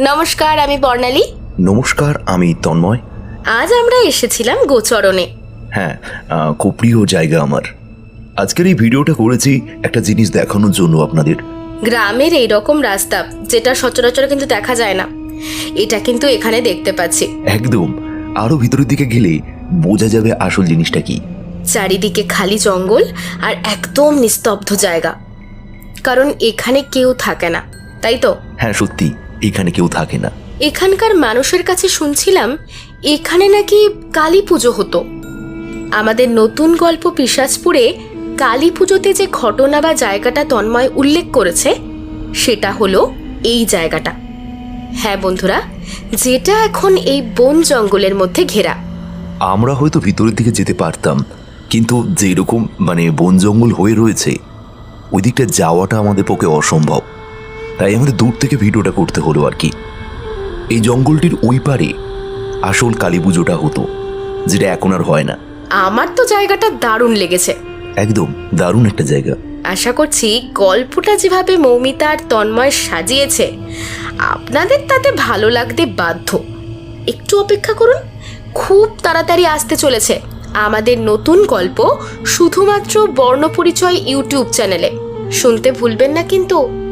নমস্কার আমি বর্ণালী। নমস্কার আমি তন্ময়। আজ আমরা এসেছিলাম গোচরণে। হ্যাঁ আহ, খুব প্রিয় জায়গা আমার। আজকের এই ভিডিওটা করেছি একটা জিনিস দেখানোর জন্য আপনাদের। গ্রামের এই রকম রাস্তা যেটা সচরাচর কিন্তু দেখা যায় না। এটা কিন্তু এখানে দেখতে পাচ্ছি। একদম। আরও ভিতরের দিকে গেলে বোঝা যাবে আসল জিনিসটা কি। চারিদিকে খালি জঙ্গল আর একদম নিস্তব্ধ জায়গা। কারণ এখানে কেউ থাকে না তাই তো? হ্যাঁ সত্যি। এখানে কেউ থাকে না। এখানকার মানুষের কাছে শুনছিলাম এখানে নাকি কালী পুজো হতো। আমাদের নতুন গল্প পিসাজপুরে কালী পুজোতে যে ঘটনা বা জায়গাটা তন্ময় উল্লেখ করেছে সেটা হলো এই জায়গাটা। হ্যাঁ বন্ধুরা যেটা এখন এই বন জঙ্গলের মধ্যে ঘেরা। আমরা হয়তো ভিতরের দিকে যেতে পারতাম কিন্তু যেরকম মানে বন জঙ্গল হয়ে রয়েছে ওই দিকটা যাওয়াটা আমাদের পক্ষে অসম্ভব। তাই আমাদের দূর থেকে ভিডিওটা করতে হলো আর কি। এই জঙ্গলটির ওই পারে আসল কালী পুজোটা হতো যেটা এখন আর হয় না। আমার তো জায়গাটা দারুণ লেগেছে। একদম দারুণ একটা জায়গা। আশা করছি গল্পটা যেভাবে মৌমিতা আর তন্ময় সাজিয়েছে আপনাদের তাতে ভালো লাগতে বাধ্য। একটু অপেক্ষা করুন খুব তাড়াতাড়ি আসতে চলেছে আমাদের নতুন গল্প শুধুমাত্র বর্ণপরিচয় ইউটিউব চ্যানেলে। শুনতে ভুলবেন না কিন্তু।